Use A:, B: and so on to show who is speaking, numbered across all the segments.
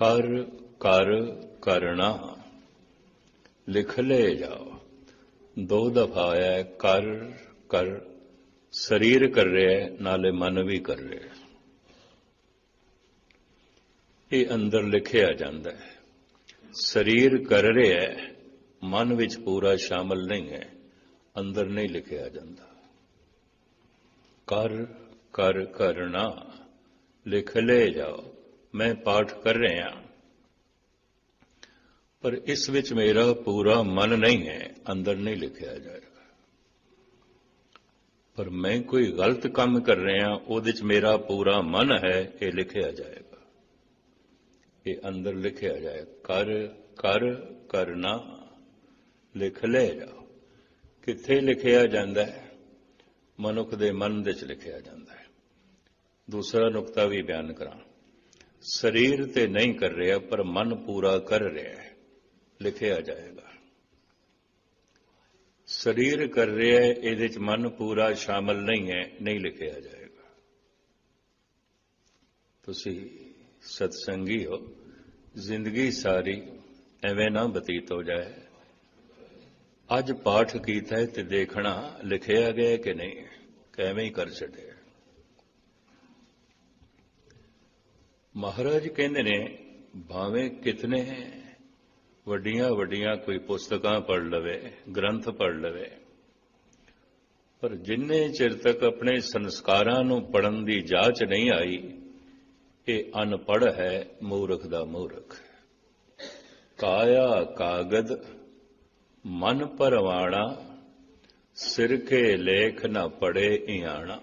A: ਕਰ ਕਰ ਕਰਨਾ ਲਿਖ ਲੈ ਜਾਓ। ਦੋ ਦਫਾ ਆਇਆ ਕਰ ਕਰ। ਸਰੀਰ ਕਰ ਰਿਹਾ ਨਾਲੇ ਮਨ ਵੀ ਕਰ ਰਿਹਾ ਇਹ ਅੰਦਰ ਲਿਖਿਆ ਜਾਂਦਾ ਹੈ। ਸਰੀਰ ਕਰ ਰਿਹਾ ਹੈ, ਮਨ ਵਿੱਚ ਪੂਰਾ ਸ਼ਾਮਲ ਨਹੀਂ ਹੈ। ਅੰਦਰ ਨਹੀਂ ਲਿਖਿਆ ਜਾਂਦਾ। ਕਰ ਕਰ, ਕਰਨਾ। ਲਿਖ ਲੈ ਜਾਓ। ਮੈਂ ਪਾਠ ਕਰ ਰਿਹਾ ਪਰ ਇਸ ਵਿੱਚ ਮੇਰਾ ਪੂਰਾ ਮਨ ਨਹੀਂ ਹੈ, ਅੰਦਰ ਨਹੀਂ ਲਿਖਿਆ ਜਾਏਗਾ। ਪਰ ਮੈਂ ਕੋਈ ਗਲਤ ਕੰਮ ਕਰ ਰਿਹਾ ਉਹਦੇ ਵਿੱਚ ਮੇਰਾ ਪੂਰਾ ਮਨ ਹੈ, ਇਹ ਲਿਖਿਆ ਜਾਏਗਾ। ਇਹ ਅੰਦਰ ਲਿਖਿਆ ਜਾਏ, ਕਰ ਕਰ, ਕਰਨਾ, ਲਿਖ ਲੈ ਜਾਓ। ਕਿੱਥੇ ਲਿਖਿਆ ਜਾਂਦਾ ਹੈ? ਮਨੁੱਖ ਦੇ ਮਨ ਵਿੱਚ ਲਿਖਿਆ ਜਾਂਦਾ ਹੈ। ਦੂਸਰਾ ਨੁਕਤਾ ਵੀ ਬਿਆਨ ਕਰਾਂ। ਸਰੀਰ ਤੇ ਨਹੀਂ ਕਰ ਰਿਹਾ, ਪਰ ਮਨ ਪੂਰਾ ਕਰ ਰਿਹਾ ਹੈ। ਲਿਖਿਆ ਜਾਏਗਾ। ਸਰੀਰ ਕਰ ਰਿਹਾ ਹੈ, ਇਹਦੇ ਚ ਮਨ ਪੂਰਾ ਸ਼ਾਮਲ ਨਹੀਂ ਹੈ, ਨਹੀਂ ਲਿਖਿਆ ਜਾਏਗਾ। ਤੁਸੀਂ ਸਤਸੰਗੀ ਹੋ, ਜ਼ਿੰਦਗੀ ਸਾਰੀ ਐਵੇਂ ਨਾ ਬਤੀਤ ਹੋ ਜਾਏ। ਅੱਜ ਪਾਠ ਕੀਤਾ ਤੇ ਦੇਖਣਾ ਲਿਖਿਆ ਗਿਆ ਕਿ ਨਹੀਂ, ਕਿਵੇਂ ਹੀ ਕਰ ਛੱਡਿਆ ਮਹਾਰਾਜ ਕਹਿੰਦੇ ਨੇ, ਭਾਵੇਂ ਕਿਤਨੇ ਵੱਡੀਆਂ ਵੱਡੀਆਂ ਕੋਈ ਪੁਸਤਕਾਂ ਪੜ ਲਵੇ, ਗ੍ਰੰਥ ਪੜ ਲਵੇ, ਪਰ ਜਿੰਨੇ ਚਿਰ ਤੱਕ ਆਪਣੇ ਸੰਸਕਾਰਾਂ ਨੂੰ ਪੜਨ ਦੀ ਜਾਂਚ ਨਹੀਂ ਆਈ, ਇਹ ਅਨਪੜ ਹੈ ਮੂਰਖ ਦਾ ਮੂਰਖ ਕਾਇਆ ਕਾਗਦ, ਮਨ ਪਰਵਾਣਾ, ਸਿਰ ਕੇ ਲੇਖ ਨਾ ਪੜੇ ਇਆਣਾ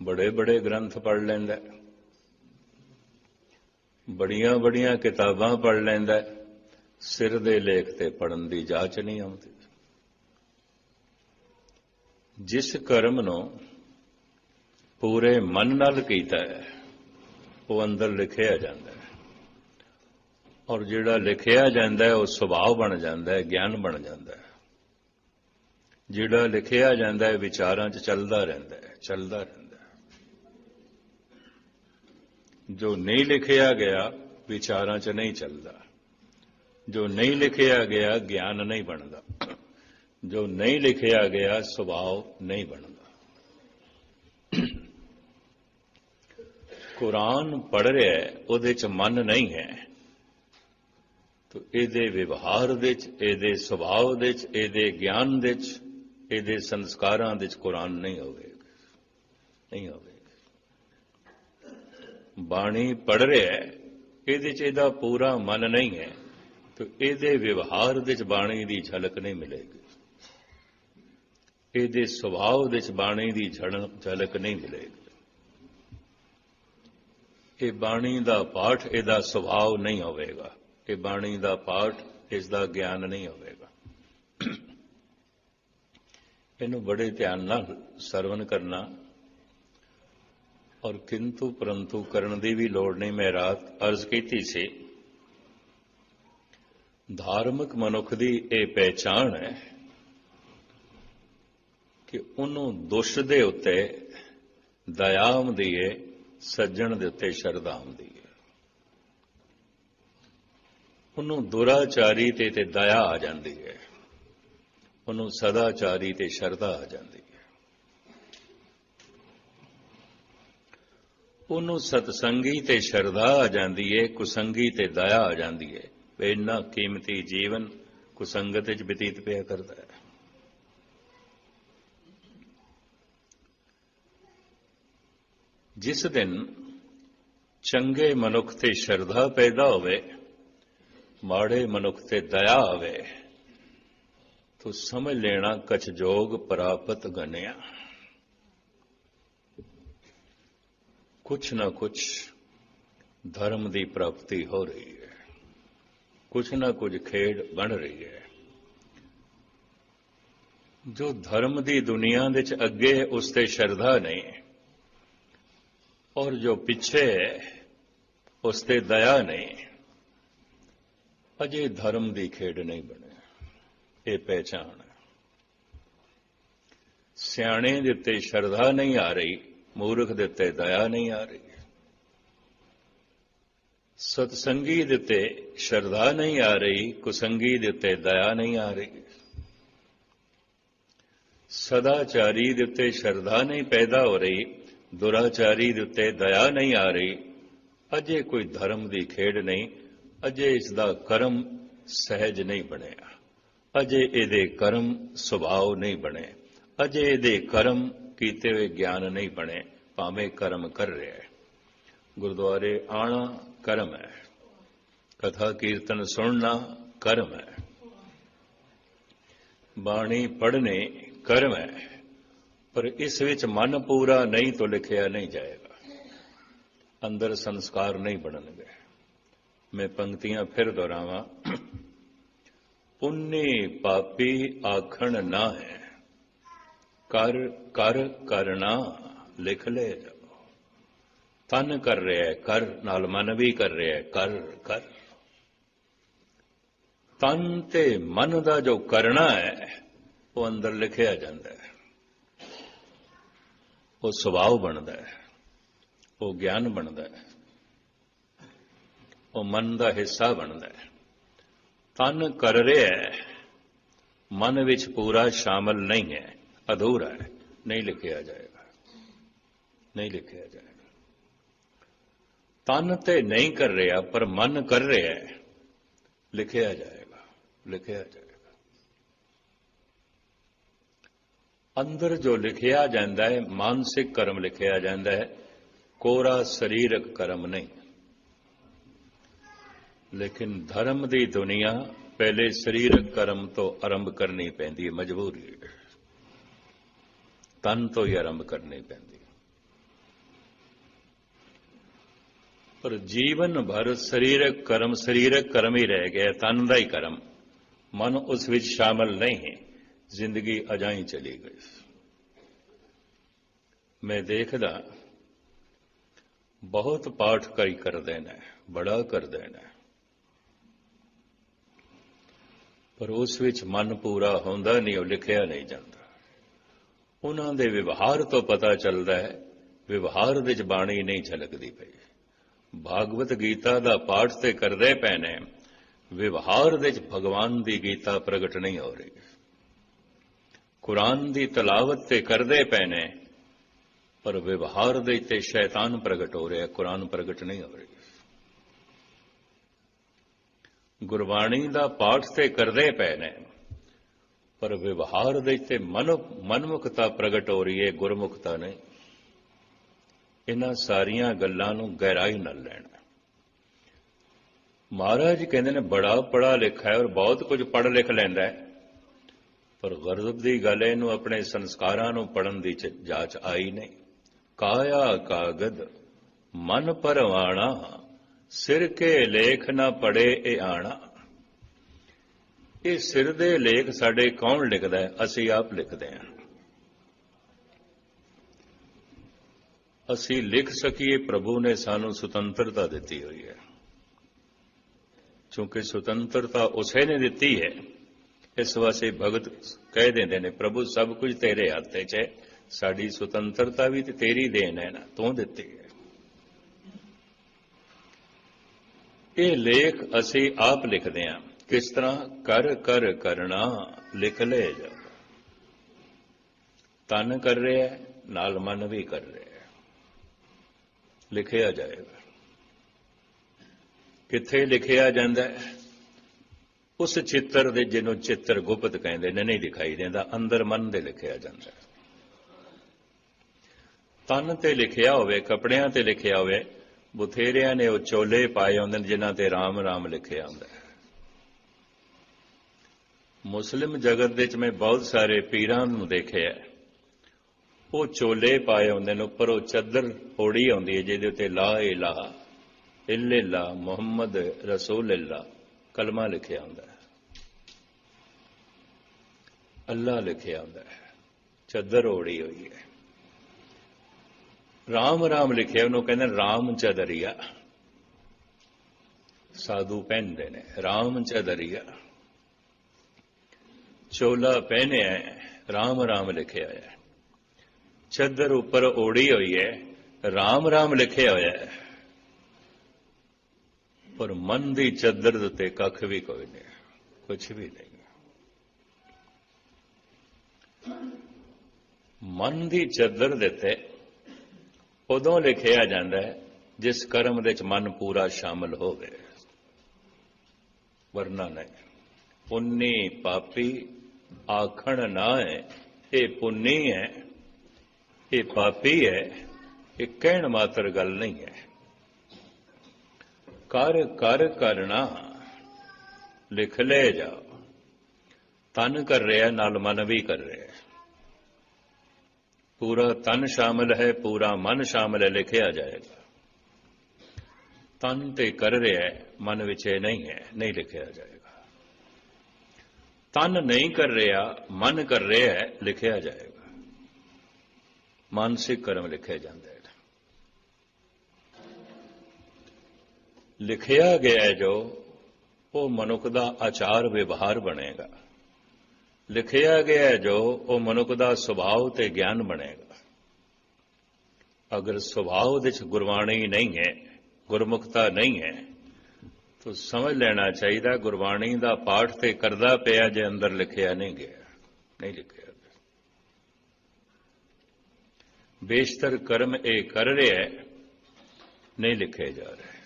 A: ਬੜੇ ਬੜੇ ਗ੍ਰੰਥ ਪੜ ਲੈਂਦਾ ਹੈ। ਬੜੀਆਂ ਬੜੀਆਂ ਕਿਤਾਬਾਂ ਪੜ ਲੈਂਦਾ ਸਿਰ ਦੇ ਲੇਖ ਤੇ ਪੜਨ ਦੀ ਜਾਚ ਨਹੀਂ ਆਉਂਦੀ। ਜਿਸ ਕਰਮ ਨੂੰ ਪੂਰੇ ਮਨ ਨਾਲ ਕੀਤਾ ਹੈ, ਉਹ ਅੰਦਰ ਲਿਖਿਆ ਜਾਂਦਾ ਹੈ। ਔਰ ਜਿਹੜਾ ਲਿਖਿਆ ਜਾਂਦਾ ਹੈ, ਉਹ ਸੁਭਾਅ ਬਣ ਜਾਂਦਾ ਹੈ, ਗਿਆਨ ਬਣ ਜਾਂਦਾ ਹੈ। ਜਿਹੜਾ ਲਿਖਿਆ ਜਾਂਦਾ ਹੈ, ਵਿਚਾਰਾਂ 'ਚ ਚੱਲਦਾ ਰਹਿੰਦਾ ਹੈ, ਚੱਲਦਾ ਰਹਿੰਦਾ ਹੈ ਜੋ ਨਹੀਂ ਲਿਖਿਆ ਗਿਆ ਵਿਚਾਰਾਂ 'ਚ ਨਹੀਂ ਚੱਲਦਾ ਜੋ ਨਹੀਂ ਲਿਖਿਆ ਗਿਆ ਗਿਆਨ ਨਹੀਂ ਬਣਦਾ ਜੋ ਨਹੀਂ ਲਿਖਿਆ ਗਿਆ ਸੁਭਾਅ ਨਹੀਂ ਬਣਦਾ ਕੁਰਾਨ ਪੜ੍ਹ ਰਿਹਾ ਹੈ ਉਹਦੇ 'ਚ ਮਨ ਨਹੀਂ ਹੈ ਤੋ ਇਹਦੇ ਵਿਵਹਾਰ ਦੇ 'ਚ ਇਹਦੇ ਸੁਭਾਅ ਦੇ 'ਚ ਇਹਦੇ ਗਿਆਨ ਦੇ 'ਚ ਇਹਦੇ ਸੰਸਕਾਰਾਂ ਦੇ 'ਚ ਕੁਰਾਨ ਨਹੀਂ ਹੋਵੇਗਾ ਨਹੀਂ ਹੋਵੇਗਾ ਬਾਣੀ ਪੜ ਰਿਹਾ ਹੈ, ਇਹਦੇ 'ਚ ਇਹਦਾ ਪੂਰਾ ਮਨ ਨਹੀਂ ਹੈ, ਤੋ ਇਹਦੇ ਵਿਵਹਾਰ ਦੇ 'ਚ ਬਾਣੀ ਦੀ ਝਲਕ ਨਹੀਂ ਮਿਲੇਗੀ। ਇਹਦੇ ਸੁਭਾਅ ਦੇ 'ਚ ਬਾਣੀ ਦੀ ਝਲਕ ਨਹੀਂ ਮਿਲੇਗੀ। ਇਹ ਬਾਣੀ ਦਾ ਪਾਠ ਇਹਦਾ ਸੁਭਾਅ ਨਹੀਂ ਹੋਵੇਗਾ। ਇਹ ਬਾਣੀ ਦਾ ਪਾਠ ਇਸ ਦਾ ਗਿਆਨ ਨਹੀਂ ਹੋਵੇਗਾ। ਇਹਨੂੰ ਬੜੇ ਧਿਆਨ ਨਾਲ ਸਰਵਨ ਕਰਨਾ ਔਰ ਕਿੰਤੂ ਪਰੰਤੂ ਕਰਨ ਦੀ ਵੀ ਲੋੜ ਨਹੀਂ ਮੈਂ ਰਾਤ ਅਰਜ਼ ਕੀਤੀ ਸੀ। ਧਾਰਮਿਕ ਮਨੁੱਖ ਦੀ ਇਹ ਪਹਿਚਾਣ ਹੈ ਕਿ ਉਹਨੂੰ ਦੁਸ਼ ਦੇ ਉੱਤੇ ਦਇਆ ਆਉਂਦੀ ਏ, ਸੱਜਣ ਦੇ ਉੱਤੇ ਸ਼ਰਧਾ ਆਉਂਦੀ ਹੈ ਉਹਨੂੰ ਦੁਰਾਚਾਰੀ ਤੇ ਤੇ ਦਇਆ ਆ ਜਾਂਦੀ ਹੈ ਉਹਨੂੰ ਸਦਾਚਾਰੀ ਤੇ ਸ਼ਰਧਾ ਆ ਜਾਂਦੀ ਹੈ ਉਹਨੂੰ ਸਤਸੰਗੀ ਤੇ ਸ਼ਰਧਾ ਆ ਜਾਂਦੀ ਏ, ਕੁਸੰਗੀ ਤੇ ਦਇਆ ਆ ਜਾਂਦੀ ਹੈ ਵੀ ਇੰਨਾ ਕੀਮਤੀ ਜੀਵਨ ਕੁਸੰਗਤ ਵਿੱਚ ਬਤੀਤ ਪਿਆ ਕਰਦਾ ਹੈ। ਜਿਸ ਦਿਨ ਚੰਗੇ ਮਨੁੱਖ ਤੇ ਸ਼ਰਧਾ ਪੈਦਾ ਹੋਵੇ, ਮਾੜੇ ਮਨੁੱਖ ਤੇ ਦਇਆ ਆਵੇ, ਤੋ ਸਮਝ ਲੈਣਾ ਕਛ ਜੋਗ ਪ੍ਰਾਪਤ ਗਨਿਆ। ਕੁਛ ਨਾ ਕੁਛ ਧਰਮ ਦੀ ਪ੍ਰਾਪਤੀ ਹੋ ਰਹੀ ਹੈ। ਕੁਛ ਨਾ ਕੁਝ ਖੇਡ ਬਣ ਰਹੀ ਹੈ। ਜੋ ਧਰਮ ਦੀ ਦੁਨੀਆ ਦੇ ਚ ਅੱਗੇ ਉਸ ਤੇ ਸ਼ਰਧਾ ਨਹੀਂ ਔਰ ਜੋ ਪਿੱਛੇ ਉਸ ਤੇ ਦਇਆ ਨਹੀਂ ਅਜੇ ਧਰਮ ਦੀ ਖੇਡ ਨਹੀਂ ਬਣੇ ਇਹ ਪਹਿਚਾਨ ਸਿਆਣੇ ਦੇ ਉੱਤੇ ਸ਼ਰਧਾ ਨਹੀਂ ਆ ਰਹੀ। ਮੂਰਖ ਦੇ ਉੱਤੇ ਦਇਆ ਨਹੀਂ ਆ ਰਹੀ। ਸਤਸੰਗੀ ਦੇ ਉੱਤੇ ਸ਼ਰਧਾ ਨਹੀਂ ਆ ਰਹੀ, ਕੁਸੰਗੀ ਦੇ ਉੱਤੇ ਦਇਆ ਨਹੀਂ ਆ ਰਹੀ। ਸਦਾਚਾਰੀ ਦੇ ਉੱਤੇ ਸ਼ਰਧਾ ਨਹੀਂ ਪੈਦਾ ਹੋ ਰਹੀ, ਦੁਰਾਚਾਰੀ ਦੇ ਉੱਤੇ ਦਇਆ ਨਹੀਂ ਆ ਰਹੀ। ਅਜੇ ਕੋਈ ਧਰਮ ਦੀ ਖੇਡ ਨਹੀਂ, ਅਜੇ ਇਸ ਦਾ ਕਰਮ ਸਹਿਜ ਨਹੀਂ ਬਣਿਆ। ਅਜੇ ਇਹਦੇ ਕਰਮ ਸੁਭਾਅ ਨਹੀਂ ਬਣੇ, ਅਜੇ ਇਹਦੇ ਕਰਮ ਕੀਤੇ ਹੋਏ ਗਿਆਨ ਨਹੀਂ ਬਣੇ ਭਾਵੇਂ ਕਰਮ ਕਰ ਰਿਹਾ ਹੈ ਗੁਰਦੁਆਰੇ ਆਣਾ ਕਰਮ ਹੈ ਕਥਾ ਕੀਰਤਨ ਸੁਣਨਾ ਕਰਮ ਹੈ ਬਾਣੀ ਪੜ੍ਹਨੇ ਕਰਮ ਹੈ ਪਰ ਇਸ ਵਿੱਚ ਮਨ ਪੂਰਾ ਨਹੀਂ ਤੋਂ ਲਿਖਿਆ ਨਹੀਂ ਜਾਏਗਾ ਅੰਦਰ ਸੰਸਕਾਰ ਨਹੀਂ ਬਣਨਗੇ ਮੈਂ ਪੰਕਤੀਆਂ ਫਿਰ ਦੁਹਰਾਵਾਂ ਪੁੰਨੇ ਪਾਪੀ ਆਖਣ ਨਾ ਹੈ ਕਰ ਕਰ ਕਰਨਾ ਲਿਖ ਲੈ ਜਾਓ। ਤਨ ਕਰ ਰਿਹਾ ਹੈ, ਕਰ ਨਾਲ ਮਨ ਵੀ ਕਰ ਰਿਹਾ ਹੈ, ਕਰ ਕਰ। ਤਨ ਤੇ ਮਨ ਦਾ ਜੋ ਕਰਨਾ ਹੈ, ਉਹ ਅੰਦਰ ਲਿਖਿਆ ਜਾਂਦਾ ਹੈ। ਉਹ ਸੁਭਾਅ ਬਣਦਾ ਹੈ, ਉਹ ਗਿਆਨ ਬਣਦਾ ਹੈ। ਉਹ ਮਨ ਦਾ ਹਿੱਸਾ ਬਣਦਾ ਹੈ। ਤਨ ਕਰ ਰਿਹਾ ਹੈ, ਮਨ ਵਿੱਚ ਪੂਰਾ ਸ਼ਾਮਲ ਨਹੀਂ ਹੈ, ਅਧੂਰਾ ਹੈ। ਨਹੀਂ ਲਿਖਿਆ ਜਾਏਗਾ। ਨਹੀਂ ਲਿਖਿਆ ਜਾਏਗਾ। ਤਨ ਤੇ ਨਹੀਂ ਕਰ ਰਿਹਾ, ਪਰ ਮਨ ਕਰ ਰਿਹਾ ਹੈ। ਲਿਖਿਆ ਜਾਏਗਾ ਲਿਖਿਆ ਜਾਏਗਾ। ਅੰਦਰ ਜੋ ਲਿਖਿਆ ਜਾਂਦਾ ਹੈ, ਮਾਨਸਿਕ ਕਰਮ ਲਿਖਿਆ ਜਾਂਦਾ ਹੈ। ਕੋਰਾ ਸਰੀਰਕ ਕਰਮ ਨਹੀਂ। ਲੇਕਿਨ ਧਰਮ ਦੀ ਦੁਨੀਆ ਪਹਿਲੇ ਸਰੀਰਕ ਕਰਮ ਤੋਂ ਆਰੰਭ ਕਰਨੀ ਪੈਂਦੀ ਹੈ, ਮਜਬੂਰੀ ਹੈ। ਤਨ ਤੋਂ ਹੀ ਆਰੰਭ ਕਰਨੀ ਪੈਂਦੀ ਪਰ ਜੀਵਨ ਭਰ ਸਰੀਰਕ ਕਰਮ ਸਰੀਰਕ ਕਰਮ ਹੀ ਰਹਿ ਗਿਆ, ਤਨ ਦਾ ਹੀ ਕਰਮ। ਮਨ ਉਸ ਵਿੱਚ ਸ਼ਾਮਲ ਨਹੀਂ ਹੈ, ਜ਼ਿੰਦਗੀ ਅਜਾਈ ਚਲੀ ਗਈ। ਮੈਂ ਦੇਖਦਾ, ਬਹੁਤ ਪਾਠ ਕਈ ਕਰਦੇ ਨੇ ਬੜਾ ਕਰਦੇ ਨੇ ਪਰ ਉਸ ਵਿੱਚ ਮਨ ਪੂਰਾ ਹੁੰਦਾ ਨਹੀਂ, ਉਹ ਲਿਖਿਆ ਨਹੀਂ ਜਾਂਦਾ। ਉਹਨਾਂ ਦੇ ਵਿਵਹਾਰ ਤੋਂ ਪਤਾ ਚੱਲਦਾ ਹੈ, ਵਿਵਹਾਰ ਵਿੱਚ ਬਾਣੀ ਨਹੀਂ ਝਲਕਦੀ ਪਈ। ਭਾਗਵਤ ਗੀਤਾ ਦਾ ਪਾਠ ਤੇ ਕਰਦੇ ਪਏ ਨੇ ਵਿਵਹਾਰ ਵਿੱਚ ਭਗਵਾਨ ਦੀ ਗੀਤਾ ਪ੍ਰਗਟ ਨਹੀਂ ਹੋ ਰਹੀ। ਕੁਰਾਨ ਦੀ ਤਲਾਵਤ ਤੇ ਕਰਦੇ ਪਏ ਨੇ ਪਰ ਵਿਵਹਾਰ ਦੇ ਤੇ ਸ਼ੈਤਾਨ ਪ੍ਰਗਟ ਹੋ ਰਿਹਾ, ਕੁਰਾਨ ਪ੍ਰਗਟ ਨਹੀਂ ਹੋ ਰਹੀ। ਗੁਰਬਾਣੀ ਦਾ ਪਾਠ ਤੇ ਕਰਦੇ ਪਏ ਨੇ ਪਰ ਵਿਵਹਾਰ ਦੇ ਤੇ ਮਨ, ਮਨਮੁਖਤਾ ਪ੍ਰਗਟ ਹੋ ਰਹੀ ਹੈ, ਗੁਰਮੁਖਤਾ ਨਹੀਂ। ਇਹਨਾਂ ਸਾਰੀਆਂ ਗੱਲਾਂ ਨੂੰ ਗਹਿਰਾਈ ਨਾਲ ਲੈਣਾ ਮਹਾਰਾਜ ਕਹਿੰਦੇ ਨੇ, ਬੜਾ ਪੜਾ ਲਿਖਾ ਹੈ ਔਰ ਬਹੁਤ ਕੁਝ ਪੜ ਲਿਖ ਲੈਂਦਾ ਹੈ। ਪਰ ਗਰਜ਼ਬ ਦੀ ਗੱਲ ਇਹਨੂੰ ਆਪਣੇ ਸੰਸਕਾਰਾਂ ਨੂੰ ਪੜਨ ਦੀ ਜਾਂਚ ਆਈ ਨਹੀਂ। ਕਾਇਆ ਕਾਗਦ, ਮਨ ਪਰਵਾਣਾ, ਸਿਰ ਕੇ ਲੇਖ ਨਾ ਪੜੇ ਇਹ ਆਣਾ। ਇਹ ਸਿਰ ਦੇ ਲੇਖ ਸਾਡੇ ਕੌਣ ਲਿਖਦਾ ਹੈ? ਅਸੀਂ ਆਪ ਲਿਖਦੇ ਹਾਂ। ਅਸੀਂ ਲਿਖ ਸਕੀਏ, ਪ੍ਰਭੂ ਨੇ ਸਾਨੂੰ ਸੁਤੰਤਰਤਾ ਦਿੱਤੀ ਹੋਈ ਹੈ। ਕਿਉਂਕਿ ਸੁਤੰਤਰਤਾ ਉਸੇ ਨੇ ਦਿੱਤੀ ਹੈ। ਇਸ ਵਾਸਤੇ ਭਗਤ ਕਹਿ ਦਿੰਦੇ ਨੇ, ਪ੍ਰਭੂ, ਸਭ ਕੁਝ ਤੇਰੇ ਹੱਥ 'ਚ ਹੈ। ਸਾਡੀ ਸੁਤੰਤਰਤਾ ਵੀ ਤੇ ਤੇਰੀ ਦੇਣ ਹੈ ਨਾ, ਤੂੰ ਦਿੱਤੀ ਹੈ। ਇਹ ਲੇਖ ਅਸੀਂ ਆਪ ਲਿਖਦੇ ਹਾਂ। ਕਿਸ ਤਰ੍ਹਾਂ ਕਰ ਕਰ ਕਰਨਾ ਲਿਖ ਲੈ ਜਾ ਤਨ ਕਰ ਰਿਹਾ ਨਾਲ ਮਨ ਵੀ ਕਰ ਰਿਹਾ ਲਿਖਿਆ ਜਾਏਗਾ। ਕਿੱਥੇ ਲਿਖਿਆ ਜਾਂਦਾ ਉਸ ਚਿੱਤਰ ਦੇ ਜਿਹਨੂੰ ਚਿੱਤਰ ਗੁਪਤ ਕਹਿੰਦੇ ਨੇ, ਨਹੀਂ ਦਿਖਾਈ ਦਿੰਦਾ, ਅੰਦਰ ਮਨ ਦੇ ਲਿਖਿਆ ਜਾਂਦਾ ਤਨ ਤੇ ਲਿਖਿਆ ਹੋਵੇ, ਕਪੜਿਆਂ ਤੇ ਲਿਖਿਆ ਹੋਵੇ, ਬੁਥੇਰਿਆਂ ਨੇ ਉਹ ਚੋਲੇ ਪਾਏ ਹੁੰਦੇ ਨੇ, ਜਿਨ੍ਹਾਂ ਤੇ ਰਾਮ ਰਾਮ ਲਿਖਿਆ ਹੁੰਦਾ ਹੈ। ਮੁਸਲਿਮ ਜਗਤ ਦੇ ਵਿੱਚ ਮੈਂ ਬਹੁਤ ਸਾਰੇ ਪੀਰਾਂ ਨੂੰ ਦੇਖਿਆ ਉਹ ਚੋਲੇ ਪਾਏ ਹੁੰਦੇ ਨੇ, ਉੱਪਰ ਉਹ ਚੱਦਰ ਓੜੀ ਆਉਂਦੀ ਹੈ, ਜਿਹਦੇ ਉੱਤੇ ਲਾ ਇਲਾਹਾ ਇਲਾ ਮੁਹੰਮਦ ਰਸੂਲ ਅੱਲਾ ਕਲਮਾ ਲਿਖਿਆ ਹੁੰਦਾ ਹੈ। ਅੱਲਾ ਲਿਖਿਆ ਹੁੰਦਾ ਹੈ, ਚੱਦਰ ਓੜੀ ਹੋਈ ਹੈ। ਰਾਮ ਰਾਮ ਲਿਖਿਆ, ਉਹਨੂੰ ਕਹਿੰਦੇ ਰਾਮ ਚਦਰੀਆ। ਸਾਧੂ ਪਹਿਨਦੇ ਨੇ, ਰਾਮ ਚਦਰੀਆ। ਚੋਲਾ ਪਹਿਨਿਆ ਰਾਮ ਰਾਮ ਲਿਖਿਆ ਹੈ ਚੱਦਰ ਉੱਪਰ ਓੜੀ ਹੋਈ ਹੈ ਰਾਮ ਰਾਮ ਲਿਖਿਆ ਹੋਇਆ ਹੈ ਪਰ ਮਨ ਦੀ ਚੱਦਰ ਦੇ ਉੱਤੇ ਕੱਖ ਵੀ ਕੋਈ ਨਹੀਂ ਕੁਝ ਵੀ ਨਹੀਂ। ਮਨ ਦੀ ਚੱਦਰ ਦੇ ਉੱਤੇ ਉਦੋਂ ਲਿਖਿਆ ਜਾਂਦਾ ਹੈ ਜਿਸ ਕਰਮ ਦੇ ਵਿੱਚ ਮਨ ਪੂਰਾ ਸ਼ਾਮਲ ਹੋਵੇ। ਵਰਨਾ ਨਹੀਂ। ਪੁੰਨੀ ਪਾਪੀ ਆਖਣ ਨਾ ਹੈ ਇਹ ਪੁੰਨੀ ਹੈ ਇਹ ਪਾਪੀ ਹੈ ਇਹ ਕਹਿਣ ਮਾਤਰ ਗੱਲ ਨਹੀਂ ਹੈ ਕਰ ਕਰ ਕਰਨਾ ਲਿਖ ਲੈ ਜਾ ਤਨ ਕਰ ਰਿਹਾ ਨਾਲ ਮਨ ਵੀ ਕਰ ਰਿਹਾ ਪੂਰਾ ਤਨ ਸ਼ਾਮਲ ਹੈ ਪੂਰਾ ਮਨ ਸ਼ਾਮਲ ਹੈ ਲਿਖਿਆ ਜਾਏਗਾ ਤਨ ਤੇ ਕਰ ਰਿਹਾ ਹੈ ਮਨ ਵਿੱਚ ਇਹ ਨਹੀਂ ਹੈ ਨਹੀਂ ਲਿਖਿਆ ਜਾਏਗਾ ਤਨ ਨਹੀਂ ਕਰ ਰਿਹਾ, ਮਨ ਕਰ ਰਿਹਾ ਹੈ, ਲਿਖਿਆ ਜਾਏਗਾ। ਮਾਨਸਿਕ ਕਰਮ ਲਿਖਿਆ ਜਾਂਦਾ ਹੈ। ਲਿਖਿਆ ਗਿਆ ਜੋ, ਉਹ ਮਨੁੱਖ ਦਾ ਆਚਾਰ ਵਿਵਹਾਰ ਬਣੇਗਾ। ਲਿਖਿਆ ਗਿਆ ਜੋ, ਉਹ ਮਨੁੱਖ ਦਾ ਸੁਭਾਅ ਤੇ ਗਿਆਨ ਬਣੇਗਾ। ਅਗਰ ਸੁਭਾਅ ਦੇ ਵਿੱਚ ਗੁਰਬਾਣੀ ਨਹੀਂ ਹੈ, ਗੁਰਮੁਖਤਾ ਨਹੀਂ ਹੈ ਤਾਂ ਸਮਝ ਲੈਣਾ ਚਾਹੀਦਾ, ਗੁਰਬਾਣੀ ਦਾ ਪਾਠ ਤੇ ਕਰਦਾ ਪਿਆ ਜੇ ਅੰਦਰ ਲਿਖਿਆ ਨਹੀਂ ਗਿਆ, ਨਹੀਂ ਲਿਖਿਆ ਬੇਸ਼ਤਰ ਕਰਮ ਇਹ ਕਰ ਰਿਹਾ ਹੈ, ਨਹੀਂ ਲਿਖੇ ਜਾ ਰਹੇ।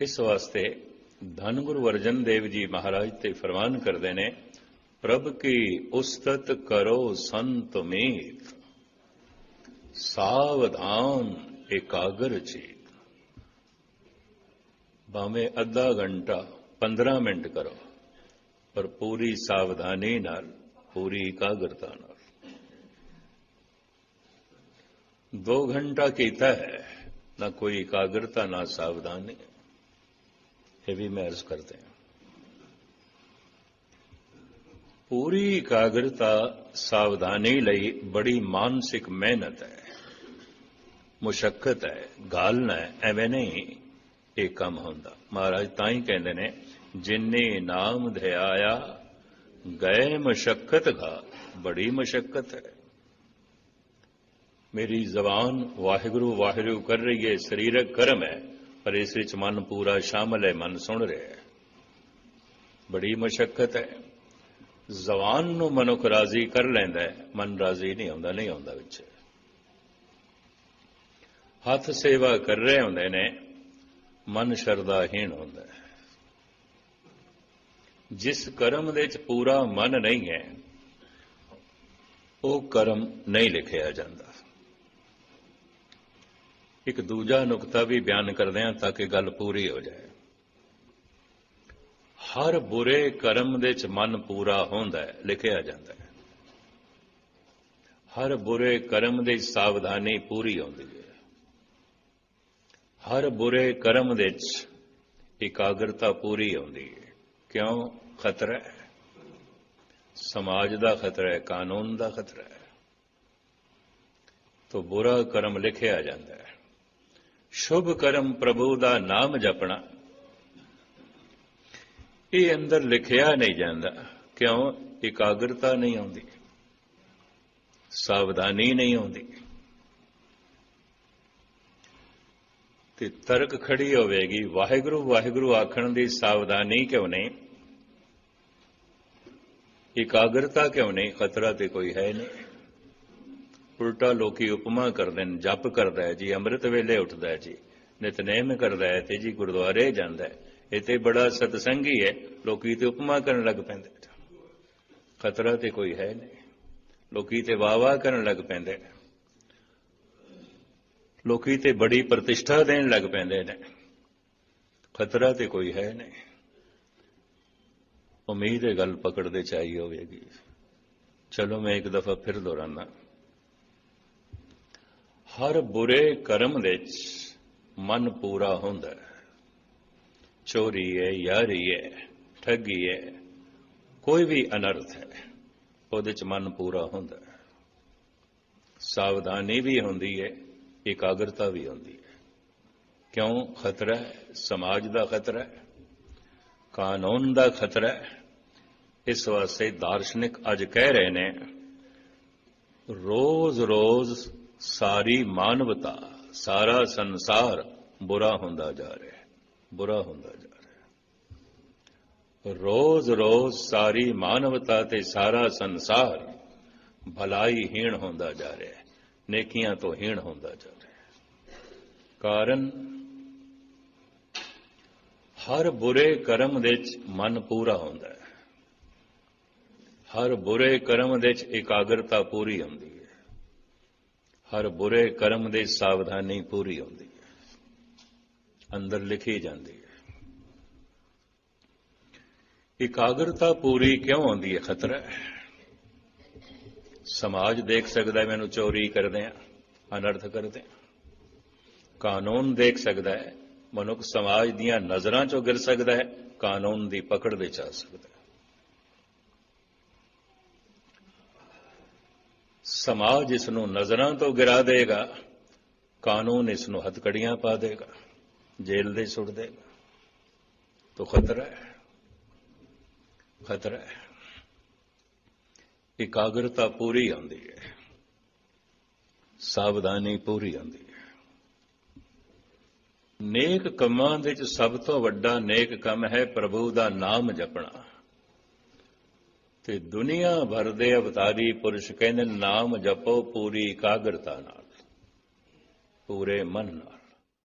A: ਇਸ ਵਾਸਤੇ ਧੰਨ ਗੁਰੂ ਅਰਜਨ ਦੇਵ ਜੀ ਮਹਾਰਾਜ ਤੇ ਫਰਮਾਨ ਕਰਦੇ ਨੇ, ਪ੍ਰਭ ਕੀ ਉਸਤਤ ਕਰੋ ਸੰਤ ਮੀਤ, ਸਾਵਧਾਨ ਇਕਾਗਰ ਚੀਤ। ਭਾਵੇਂ ਅੱਧਾ ਘੰਟਾ 15 ਮਿੰਟ ਕਰੋ ਪਰ ਪੂਰੀ ਸਾਵਧਾਨੀ ਨਾਲ ਪੂਰੀ ਇਕਾਗਰਤਾ ਨਾਲ ਦੋ ਘੰਟਾ ਕੀਤਾ ਹੈ ਨਾ ਕੋਈ ਇਕਾਗਰਤਾ ਨਾ ਸਾਵਧਾਨੀ ਇਹ ਵੀ ਮੈਂ ਅਰਜ਼ ਕਰਦੇ ਹਾਂ ਪੂਰੀ ਇਕਾਗਰਤਾ ਸਾਵਧਾਨੀ ਲਈ ਬੜੀ ਮਾਨਸਿਕ ਮਿਹਨਤ ਹੈ ਮੁਸ਼ਕਲ ਹੈ ਗਾਲਣਾ ਹੈ ਐਵੇਂ ਨਹੀਂ ਇਹ ਕੰਮ ਹੁੰਦਾ। ਮਹਾਰਾਜ ਤਾਂ ਹੀ ਕਹਿੰਦੇ ਨੇ, ਜਿਨੇ ਨਾਮ ਧਿਆਇਆ, ਗਏ ਮੁਸ਼ਕਲ ਘਾ। ਬੜੀ ਮੁਸ਼ਕਲ ਹੈ। ਮੇਰੀ ਜ਼ਬਾਨ ਵਾਹਿਗੁਰੂ ਵਾਹਿਗੁਰੂ ਕਰ ਰਹੀ ਹੈ, ਸਰੀਰਕ ਕਰਮ ਹੈ, ਪਰ ਇਸ ਵਿੱਚ ਮਨ ਪੂਰਾ ਸ਼ਾਮਲ ਹੈ, ਮਨ ਸੁਣ ਰਿਹਾ ਹੈ। ਬੜੀ ਮੁਸ਼ਕਲ ਹੈ। ਜ਼ਬਾਨ ਨੂੰ ਮਨੁੱਖ ਰਾਜ਼ੀ ਕਰ ਲੈਂਦਾ ਹੈ, ਮਨ ਰਾਜ਼ੀ ਨਹੀਂ ਹੁੰਦਾ, ਨਹੀਂ ਆਉਂਦਾ ਵਿੱਚ। ਹੱਥ ਸੇਵਾ ਕਰ ਰਹੇ ਹੁੰਦੇ ਨੇ ਮਨ ਸ਼ਰਧਾਹੀਣ ਹੁੰਦਾ ਹੈ। ਜਿਸ ਕਰਮ ਦੇ ਵਿੱਚ ਪੂਰਾ ਮਨ ਨਹੀਂ ਹੈ, ਉਹ ਕਰਮ ਨਹੀਂ ਲਿਖਿਆ ਜਾਂਦਾ। ਇੱਕ ਦੂਜਾ ਨੁਕਤਾ ਵੀ ਬਿਆਨ ਕਰਦੇ ਹਾਂ ਤਾਂ ਕਿ ਗੱਲ ਪੂਰੀ ਹੋ ਜਾਏ। ਹਰ ਬੁਰੇ ਕਰਮ ਦੇ ਵਿੱਚ ਮਨ ਪੂਰਾ ਹੁੰਦਾ ਹੈ, ਲਿਖਿਆ ਜਾਂਦਾ ਹੈ। ਹਰ ਬੁਰੇ ਕਰਮ ਦੇ ਸਾਵਧਾਨੀ ਪੂਰੀ ਹੁੰਦੀ ਹੈ। ਹਰ ਬੁਰੇ ਕਰਮ ਦੇ ਚ ਇਕਾਗਰਤਾ ਪੂਰੀ ਆਉਂਦੀ ਹੈ। ਕਿਉਂ? ਖਤਰਾ ਹੈ। ਸਮਾਜ ਦਾ ਖਤਰਾ ਹੈ, ਕਾਨੂੰਨ ਦਾ ਖਤਰਾ ਹੈ। ਤੋਂ ਬੁਰਾ ਕਰਮ ਲਿਖਿਆ ਜਾਂਦਾ ਹੈ। ਸ਼ੁਭ ਕਰਮ ਪ੍ਰਭੂ ਦਾ ਨਾਮ ਜਪਣਾ, ਇਹ ਅੰਦਰ ਲਿਖਿਆ ਨਹੀਂ ਜਾਂਦਾ। ਕਿਉਂ? ਇਕਾਗਰਤਾ ਨਹੀਂ ਆਉਂਦੀ। ਸਾਵਧਾਨੀ ਨਹੀਂ ਆਉਂਦੀ। ਤੇ ਤਰਕ ਖੜੀ ਹੋਵੇਗੀ। ਵਾਹਿਗੁਰੂ ਵਾਹਿਗੁਰੂ ਆਖਣ ਦੀ ਸਾਵਧਾਨੀ ਕਿਉਂ ਨਹੀਂ? ਇਕਾਗਰਤਾ ਕਿਉਂ ਨਹੀਂ? ਖਤਰਾ ਤੇ ਕੋਈ ਹੈ ਨਹੀਂ। ਉਲਟਾ ਲੋਕੀ ਉਪਮਾ ਕਰਦੇ ਨੇ, ਜਪ ਕਰਦਾ ਹੈ ਜੀ, ਅੰਮ੍ਰਿਤ ਵੇਲੇ ਉੱਠਦਾ ਹੈ ਜੀ, ਨਿਤਨੇਮ ਕਰਦਾ ਹੈ ਤੇ ਜੀ, ਗੁਰਦੁਆਰੇ ਜਾਂਦਾ ਹੈ। ਇਹ ਤੇ ਬੜਾ ਸਤਸੰਗੀ ਹੈ, ਲੋਕੀ ਤੇ ਉਪਮਾ ਕਰਨ ਲੱਗ ਪੈਂਦੇ ਖਤਰਾ ਤੇ ਕੋਈ ਹੈ ਨਹੀਂ। ਲੋਕੀ ਤੇ ਵਾਵਾ ਕਰਨ ਲੱਗ ਪੈਂਦੇ ਨੇ। ਲੋਕੀ ਤੇ ਬੜੀ ਪ੍ਰਤਿਸ਼ਠਾ ਦੇਣ ਲੱਗ ਪੈਂਦੇ ਨੇ। ਖਤਰਾ ਤੇ ਕੋਈ ਹੈ ਨਹੀਂ। ਉਮੀਦ ਹੈ ਗੱਲ ਪਕੜਦੇ ਚਾਹੀ ਹੋਵੇਗੀ। ਚਲੋ ਮੈਂ ਇੱਕ ਦਫਾ ਫਿਰ ਦੁਹਰਾਨਾ। ਹਰ ਬੁਰੇ ਕਰਮ ਵਿੱਚ ਮਨ ਪੂਰਾ ਹੁੰਦਾ ਹੈ। ਚੋਰੀ ਹੈ ਯਾਰੀ ਹੈ ਠੱਗੀ ਹੈ ਕੋਈ ਵੀ ਅਨਰਥ ਹੈ, ਉਹਦੇ ਚ ਮਨ ਪੂਰਾ ਹੁੰਦਾ ਹੈ। ਸਾਵਧਾਨੀ ਵੀ ਹੁੰਦੀ ਹੈ। ਇਕਾਗਰਤਾ ਵੀ ਆਉਂਦੀ ਹੈ। ਕਿਉਂ? ਖਤਰਾ ਹੈ। ਸਮਾਜ ਦਾ ਖਤਰਾ ਹੈ। ਕਾਨੂੰਨ ਦਾ ਖਤਰਾ ਹੈ। ਇਸ ਵਾਸਤੇ ਦਾਰਸ਼ਨਿਕ ਅੱਜ ਕਹਿ ਰਹੇ ਨੇ, ਰੋਜ਼-ਰੋਜ਼ ਸਾਰੀ ਮਾਨਵਤਾ, ਸਾਰਾ ਸੰਸਾਰ ਬੁਰਾ ਹੁੰਦਾ ਜਾ ਰਿਹਾ ਹੈ। ਬੁਰਾ ਹੁੰਦਾ ਜਾ ਰਿਹਾ ਹੈ। ਰੋਜ਼-ਰੋਜ਼ ਸਾਰੀ ਮਾਨਵਤਾ ਤੇ ਸਾਰਾ ਸੰਸਾਰ ਭਲਾਈਹੀਣ ਹੁੰਦਾ ਜਾ ਰਿਹਾ ਹੈ। ਨੇਕੀਆਂ ਤੋਂ ਹੀਣ ਹੁੰਦਾ ਜਾ ਰਿਹਾ ਹੈ। ਕਾਰਨ, ਹਰ ਬੁਰੇ ਕਰਮ ਦੇ ਵਿੱਚ ਮਨ ਪੂਰਾ ਹੁੰਦਾ ਹੈ। ਹਰ ਬੁਰੇ ਕਰਮ ਦੇ ਵਿੱਚ ਇਕਾਗਰਤਾ ਪੂਰੀ ਹੁੰਦੀ ਹੈ। ਹਰ ਬੁਰੇ ਕਰਮ ਦੇ ਸਾਵਧਾਨੀ ਪੂਰੀ ਹੁੰਦੀ ਹੈ। ਅੰਦਰ ਲਿਖੀ ਜਾਂਦੀ ਹੈ। ਇਕਾਗਰਤਾ ਪੂਰੀ ਕਿਉਂ ਹੁੰਦੀ ਹੈ? ਖਤਰਾ ਹੈ। ਸਮਾਜ ਦੇਖ ਸਕਦਾ ਹੈ ਮੈਨੂੰ ਚੋਰੀ ਕਰਦੇ ਆ ਅਨਰਥ ਕਰਦੇ ਆ ਕਾਨੂੰਨ ਦੇਖ ਸਕਦਾ ਹੈ ਮਨੁੱਖ ਸਮਾਜ ਦੀਆਂ ਨਜ਼ਰਾਂ ਚੋਂ ਗਿਰ ਸਕਦਾ ਹੈ ਕਾਨੂੰਨ ਦੀ ਪਕੜ ਵਿੱਚ ਆ ਸਕਦਾ ਹੈ ਸਮਾਜ ਇਸ ਨੂੰ ਨਜ਼ਰਾਂ ਤੋਂ ਗਿਰਾ ਦੇਗਾ ਕਾਨੂੰਨ ਇਸ ਨੂੰ ਹੱਥਕੜੀਆਂ ਪਾ ਦੇਗਾ ਜੇਲ੍ਹ ਦੇ ਸੁੱਟ ਦੇਗਾ ਤਾਂ ਖਤਰਾ ਹੈ ਖਤਰਾ ਹੈ ਇਕਾਗਰਤਾ ਪੂਰੀ ਆਉਂਦੀ ਹੈ। ਸਾਵਧਾਨੀ ਪੂਰੀ ਆਉਂਦੀ ਹੈ। ਨੇਕ ਕੰਮਾਂ ਦੇ ਵਿੱਚ ਸਭ ਤੋਂ ਵੱਡਾ ਨੇਕ ਕੰਮ ਹੈ ਪ੍ਰਭੂ ਦਾ ਨਾਮ ਜਪਣਾ। ਤੇ ਦੁਨੀਆ ਭਰ ਦੇ ਅਵਤਾਰੀ ਪੁਰਸ਼ ਕਹਿੰਦੇ ਨਾਮ ਜਪੋ ਪੂਰੀ ਇਕਾਗਰਤਾ ਨਾਲ, ਪੂਰੇ ਮਨ ਨਾਲ।